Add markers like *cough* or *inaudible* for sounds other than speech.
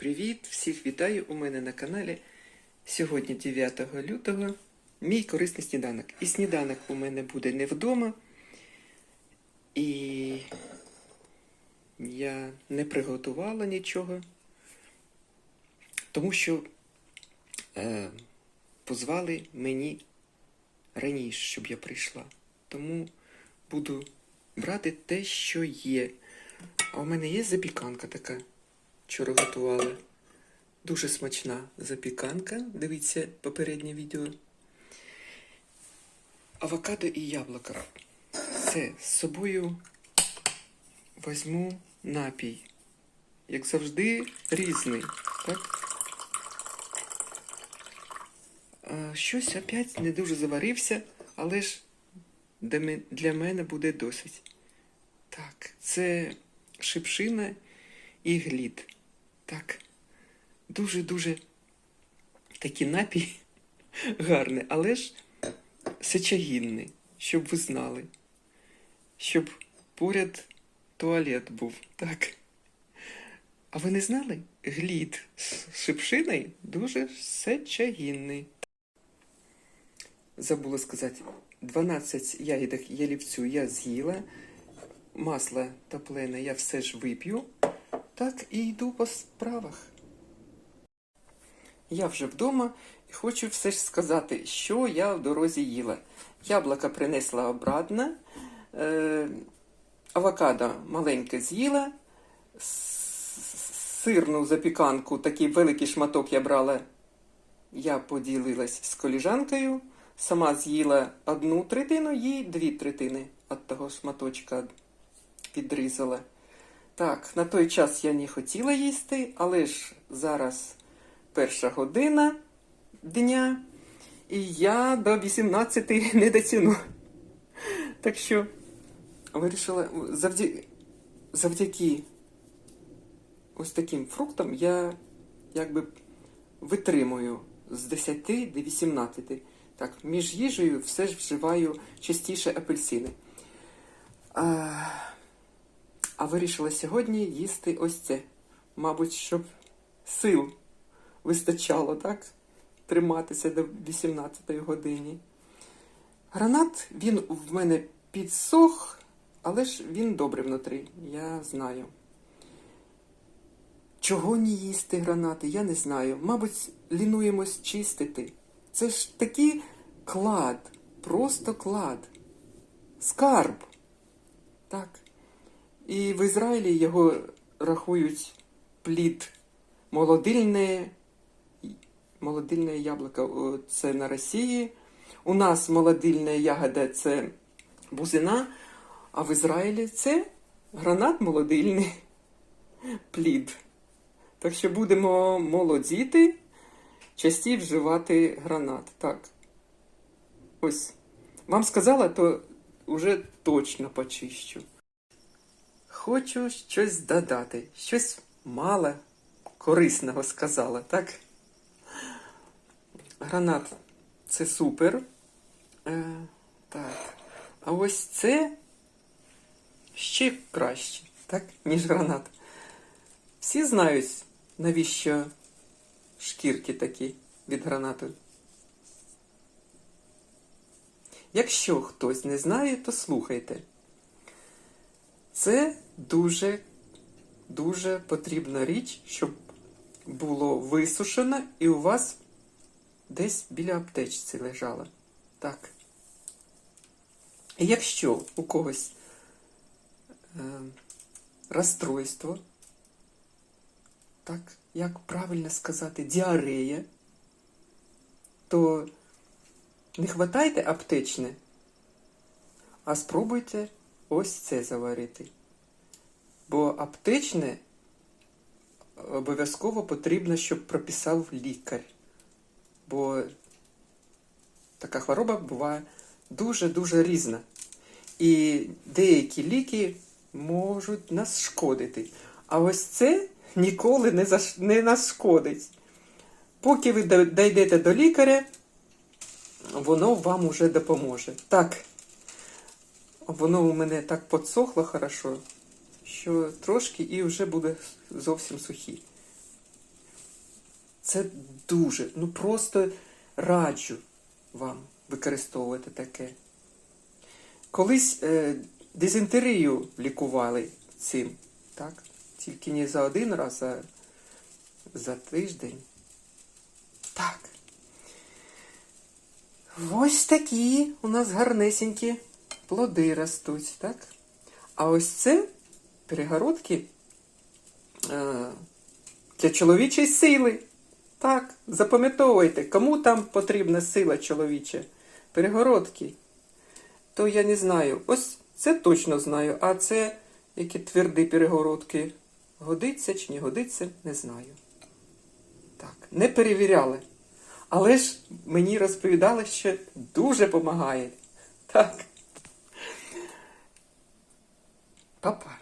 Привіт! Всіх вітаю у мене на каналі. Сьогодні 9 лютого. Мій корисний сніданок. І сніданок у мене буде не вдома. І я не приготувала нічого, тому що е, позвали мені раніше, щоб я прийшла. Тому буду брати те, що є. А у мене є запіканка така. Вчора готували. Дуже смачна запіканка. Дивіться попереднє відео. Авокадо і яблука. Все, з собою візьму напій. Як завжди, різний. Так? Щось опять не дуже заварився, але ж для мене буде досить. Так, це шипшина і глід. Так. Дуже-дуже такий напій *laughs* гарний, але ж сечагінний, щоб ви знали. Щоб поряд туалет був. Так. А ви не знали? Глід з шипшиною дуже сечагінний. Забула сказати, 12 ягідок ялівцю я з'їла. Масло топлене я все ж вип'ю. Так і йду по справах. Я вже вдома і хочу все ж сказати, що я в дорозі їла. Яблука принесла обратно, е, авокадо маленьке з'їла, сирну запіканку, такий великий шматок я брала, я поділилась з коліжанкою, сама з'їла одну третину, їй дві третини від того шматочка підрізала. Так, на той час я не хотіла їсти, але ж зараз перша година дня, і я до 18 не дотяну. Так що вирішила завдяки, завдяки ось таким фруктам я якби витримую з 10 до 18. Так, між їжею все ж вживаю частіше апельсини. А, а вирішила сьогодні їсти ось це. Мабуть, щоб сил вистачало, так? Триматися до 18 годині. Гранат, він в мене підсох, але ж він добрий внутрі, я знаю. Чого не їсти гранати, я не знаю. Мабуть, лінуємось чистити. Це ж такий клад, просто клад. Скарб. Так. І в Ізраїлі його рахують плід молодильне, молодильне яблуко це на Росії. У нас молодильна ягода це бузина, а в Ізраїлі це гранат молодильний *laughs* плід. Так що будемо молодіти, часті вживати гранат. Так. Ось. Вам сказала, то вже точно почищу. Хочу щось додати, щось мало корисного сказала, так? Гранат це супер. Е, так. А ось це ще краще, так, ніж гранат. Всі знають, навіщо шкірки такі від гранату. Якщо хтось не знає, то слухайте. Це дуже, дуже потрібна річ, щоб було висушено і у вас десь біля аптечці лежало. Так. І якщо у когось е, розстройство, так, як правильно сказати, діарея, то не хватайте аптечне, а спробуйте ось це заварити. Бо аптечне обов'язково потрібно, щоб прописав лікар. Бо така хвороба буває дуже-дуже різна. І деякі ліки можуть нас шкодити. А ось це ніколи не, заш... не нашкодить. Поки ви дійдете до лікаря, воно вам уже допоможе. Так, воно у мене так подсохло хорошо, що трошки і вже буде зовсім сухі. Це дуже, ну просто раджу вам використовувати таке. Колись е, дизентерію лікували цим, так? Тільки не за один раз, а за тиждень. Так. Ось такі у нас гарнесенькі плоди ростуть, так? А ось це перегородки е, для чоловічої сили. Так, запам'ятовуйте, кому там потрібна сила чоловіча. Перегородки. То я не знаю. Ось це точно знаю, а це які тверді перегородки. Годиться чи не годиться, не знаю. Так, не перевіряли. Але ж мені розповідали, що дуже допомагає. Так. Папа.